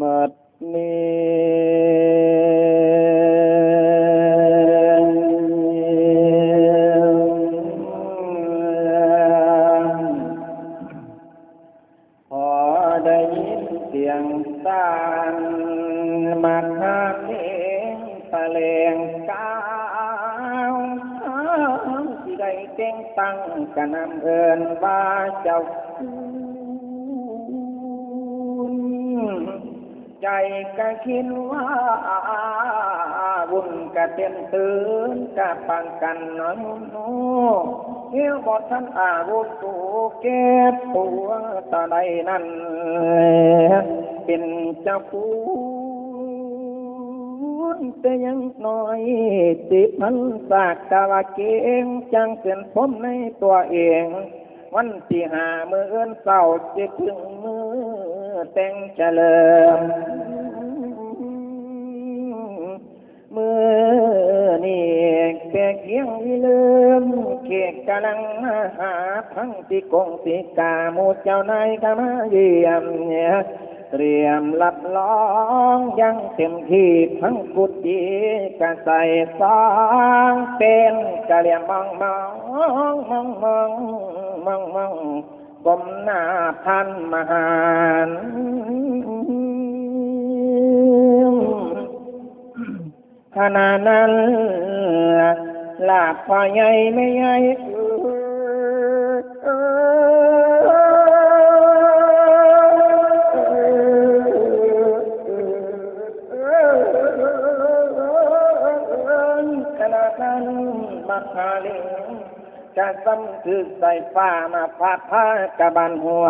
มัดนี้พอได้ยินเสียงตานมาหาเพลงตะเลงกาวที่ได้เต้งตั้งกะนำเอินว่าเจ้า ใจก็คิดว่าบุญกะเต็มตื่นกะปังกันน้อยโน้เหี้ยวบอดท่านอาวุธตูเก็บตัวตาใดนั้นเป็นเจ้าคุณแต่ยังน้อยติดมันสากตะวาเก่งจังเกินผมในตัวเอง วันที่หาเมื่อเอื้นเศร้าจะถึงมือ แต่งเฉลิมมือนี่แก่เคียงวิลืมเขกกำลังหาทั้งที่กงสีกาหมูเจ้านายก็มาเยี่ยมเนี่ยเตรียมรับรองยังเต็มที่ทั้งกุฏิกะใส่ฟางเป็นกะเลียมมองมองมองมองมองมอง กลมหน้าพันมหานขณะนั้นลาบพ่อใหญ่ไม่ใหญ่ขณะนั้นมาคาลิ งจะซ้ำคือใส่ฟ้ามาพาดผ้ากะบันหัว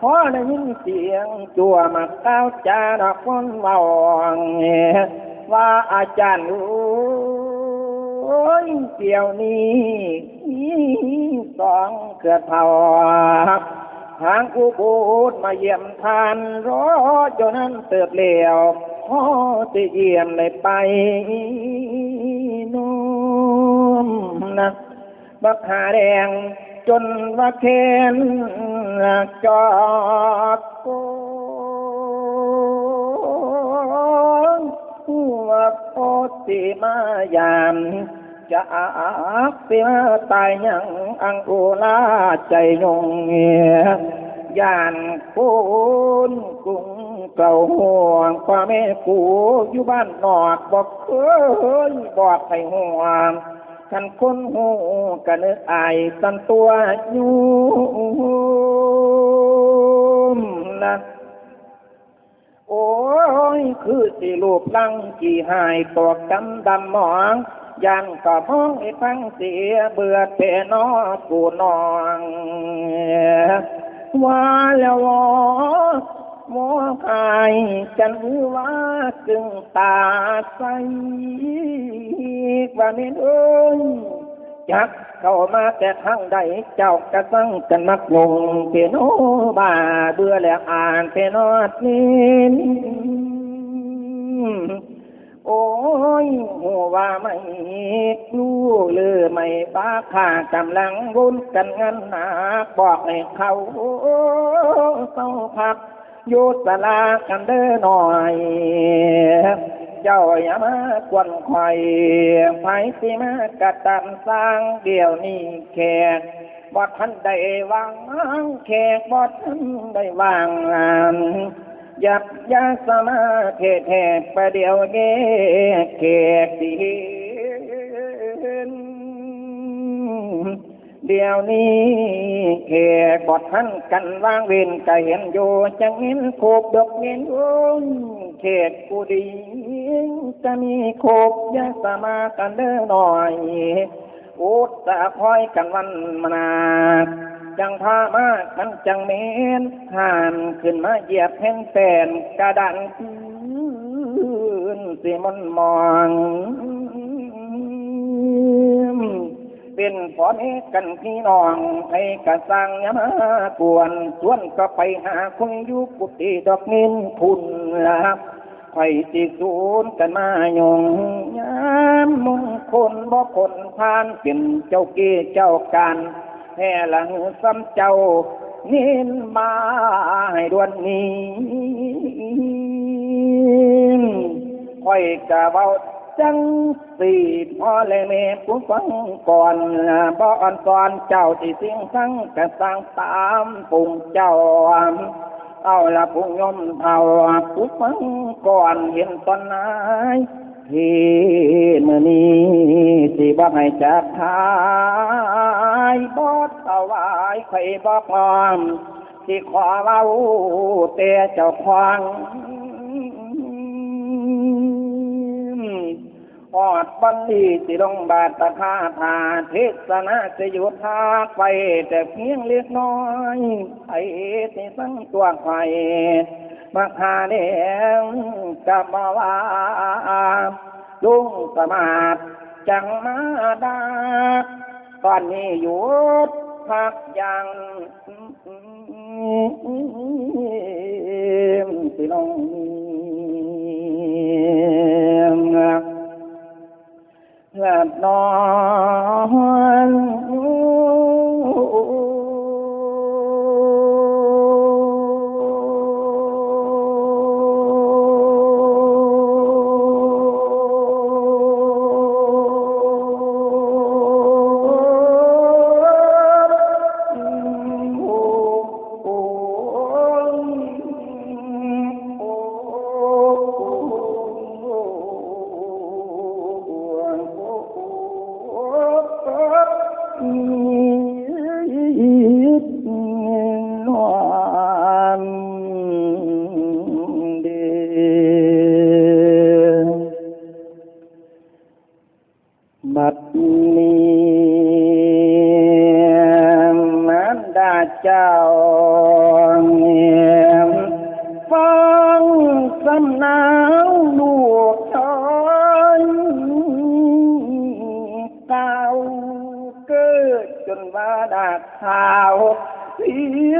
พอได้ยินเสียงจัวมาเต้าจาดอกคนเมาว่าอาจารย์โอ้ยเกี่ยวนี้สองเกิดเผาทางอุบูดมาเยี่ยมทานรอจนนั้นเติบเหลวพ่อจะเยี่ยมเลยไปนุ่มนะ บักหาแดง จนว่าเคนจอดโกนหัวโพติมายามจะอักเสียตายยังอังอุลาใจยงเงียย่านคุณกุ้งเก่าห่วงความแม่กูอยู่บ้านนอกบอกเคยบอกให้ห่วง ขันคนหูกันนึกอายสันตัวอยู่นะโอ้ย คือสิรูปลังกี่หายตอกกำดำหมองยันก็มองให้ฟังเสียเบื่อเตนอกูนองว่าแล้ว มองอายจันหือว่าจึงตาใสว่านี่เอ้ยจักเข้ามาแต่ทางใดเจ้ากระสังกันมักงงเพโนบาเบื่อแล้วอ่านเพนอดนี้โอ้ยหัวว่าไม่รู้เลยไม่บ้าข้ากำลังวุ่นกันงันหนาบอกให้เขาเศร้าพัก อยู่สลากันเด้อหน่อย เจ้าอย่ามากวนคอยไผสิมากระตันสร้างเดี๋ยวนี้แขกบ่ทันได้วางแขกบ่ทันได้วางงานยับยาสมาเทแทกประเดี๋ยวเกแขกสิ เดี๋ยวนี้แขกอดทันกันวางเวนก็เห็นอยู่จังเห็นโคบดอกเงินโอ้ยแขกกูดีจะมีโคบยาสมากันเด้อหน่อยอุตสาคอยกันวันมานาจังพามากันจังเมนห่านขึ้นมาเหยียบแผ่นแฟนกระดันคืนสิมันมอง เป็นพอนี้กันพี่น้องให้กระสังยามากวนชวนก็ไปหาคนอยู่กุฏิดอกนินทุนละไข่สิสูนกันมายงยามมงคลบ่คนพานเป็นเจ้าเกี้เจ้าการแห่หลังซ้ำเจ้านินมาให้ด่วนนี้ค่อยกะเว้า จังสีพ่อและแม่ผู้ฟังก่อนบ่อ่อนก่อนเจ้าที่สิ่งทั้งกระสังตามปุ่งเจ้าเอาละพุงยมเอาผู้ฟังก่อนเห็นตอนไหนที่มือนี้สิบ่ให้จักทายบ่สวายไข่บ่พร้อมที่ขอเว้าแต่เจ้าควาง อดบันดีสิลงบาทตคาทาเทศนาจะหยุดทาไปแต่เพียงเล็กน้อยไอ้ที่สังตัวไฟมาคาเดงกับมาวาลุงสมาดจังมาดาตอนนี้หยุดพักยังสิลง หลับนอ สีย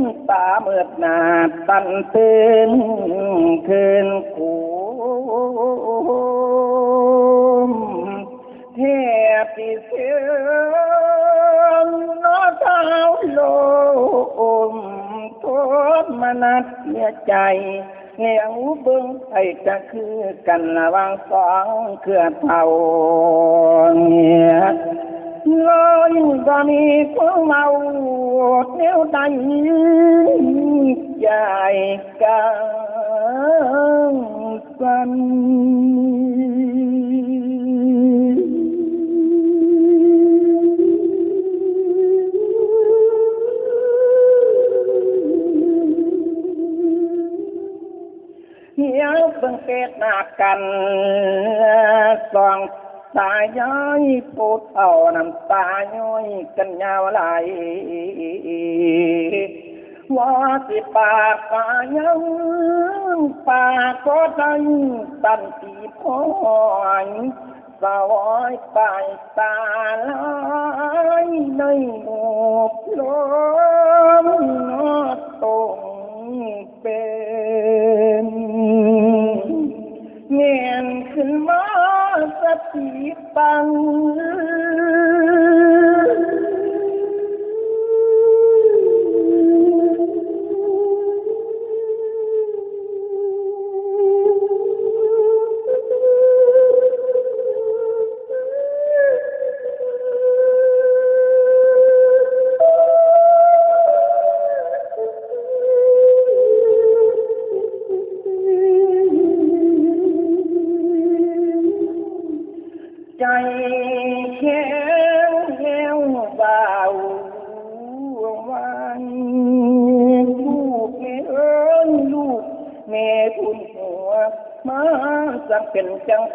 นตาเมิดหนาตันเต้นเคืนกูมเทพีเสียงนอเท้าโลมโทษมนัดเมียใจเลี้ยงเบิ้งไอ้จะคือกันระว่างสองเครือเท่าเนี่ยลอยก็มีผู้เมา เที่ยวใดใจกันสัน เหี่ยวเบิ่งเกตหน้ากันสองตาย้อยพูดเอาน้ำตาย้อยกันยาวไหลว่าสิปากปายังปากก็ได้ตันตีพ้อยสวอยไปตาลายในห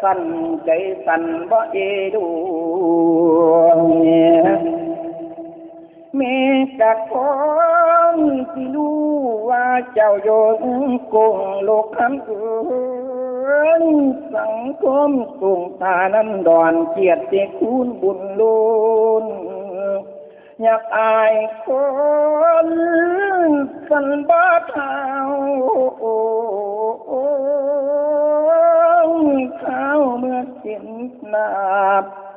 สันใจสันบ่เอดูแม่กะของที่รู้ว่าเจ้าโยนกงโลกคำเอ้ยสังคมสูงตานั้นดอนเกียรติคุณบุญลุนอยากอายคนสันบ้าเท้า นา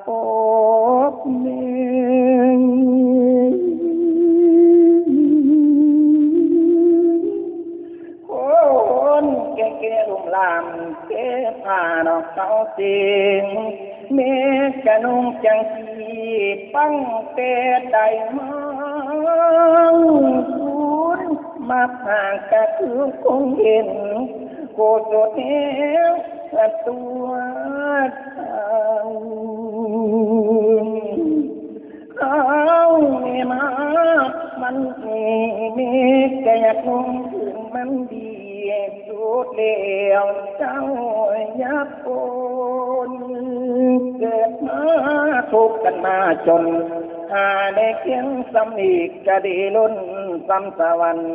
ปอบเน่งคนแก่แก่ลุมลามเก็บผ่านออกเสาเสียงเมฆกะนุ่งจังสีปังเตใดมาคุณมาผ่างกะคือคงเห็นโกโสเทว ตัวทางเอาเมมามันมีเมฆกะอยากคงถึงมันดีสุดเดียวเจ้ายับโอนเกิดมาทุกข์กันมาจนหาได้เพียงสำนีกกะดีล้นซ้ำสวรรค์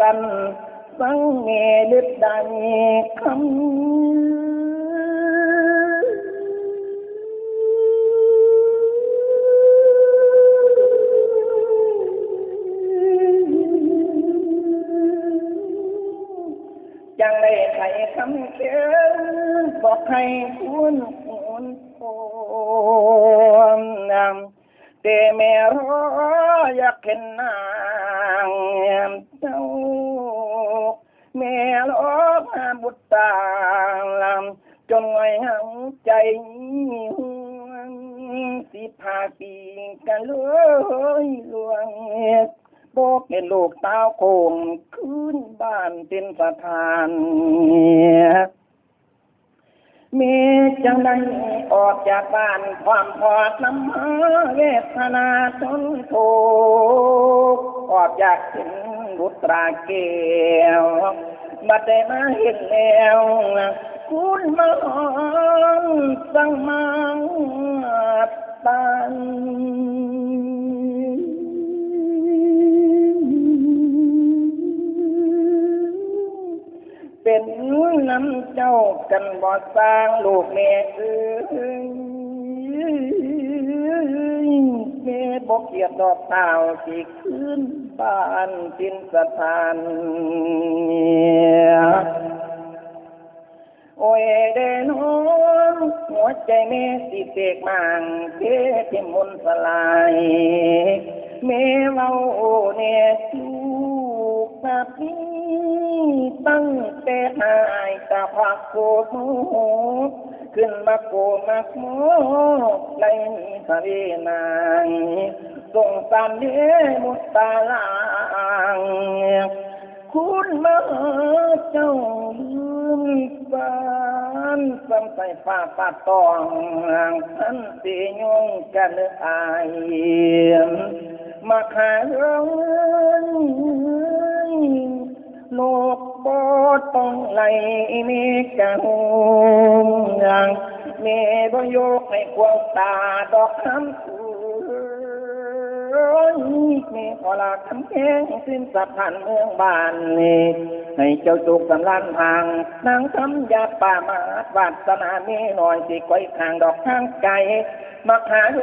จังสันสังำแต่แม่รออยากเห็นนางเจ้าแม่รอมาบุตรตาลำจนไงหังใจห่วงสิพาปีกันเลยลวงบอกเห็นลูกเต้าโคงขึ้นบ้านเป็นสถานเมจังได้ออกจากบ้านความพอดน้ำหาเวทนาจนโทกออกจากถึงรุตราเกวบัดได้มาเห็นแล้วคุณมาหอมสังมังตัน เป็นน้ำเจ้ากันบ่สร้างลูกแม่เอ้ยแม่บ่เกียดดอกเต่าสิขึ้นบ้านสินสถานโอ้ยเดนอหัวใจแม่สิเสกมังเทเทมนสลายแม่เว้าเนจูกับนี้ ตั้งแต่หายตาพักโกโมขึ้นมาโกมาโมในทะเลนางส่งสารเดมุตตาลางคุณมาเจ้าลืมบ้านซ้ำใส่ฟ้าปาตองท่านสียงกันอายมาขาเรื่อง ลกบอต้องไหลมีกังยังเมบโยกให้กวงตาดอกคำคูมีขอลาคำแข้งสิ้นสัพันเมืองบ้านนี่ให้เจ้าจุกสำลันทางนางทำยาป่ามาดวาสนามีหน่อยสิก้อยข้างดอกข้างไก่ มาหาโย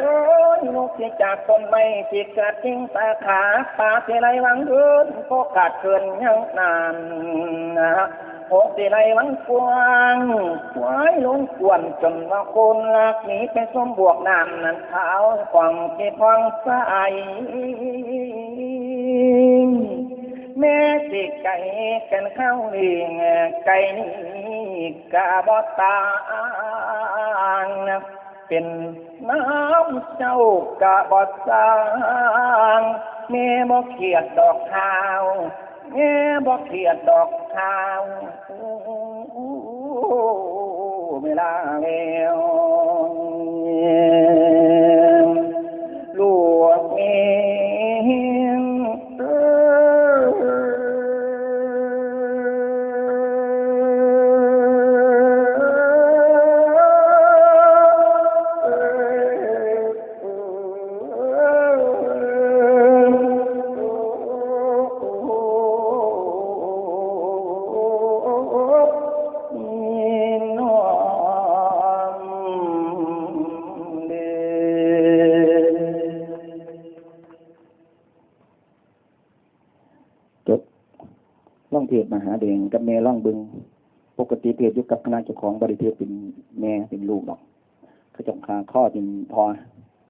นลูกที่จากต้นไม้ที่กระทิ้งสาขาปาที่ไรวังเดินก็ขาดเกินยังนานนะฮะโอ้สิไรวังกวางควายลงกวนจนว่าคนลักหนีไปส้มบวกน้ำนั้นเท้าฟองที่พองใสแม่สิไก่กันเข้าเลียงไก่นี่กะบอตางนะ เป็นน้ำเจ้ากะบอสางเม่บ่เขียดดอกข้าวเม่บ่เขียดดอกข้าวเวลาแล้ว หาเดงกับแม่ล่องบึง ปกติเพศอยู่กับคณะเจ้าของบริเทศเป็นแม่เป็นลูกดอก เขาจงคาข้อเป็นพอ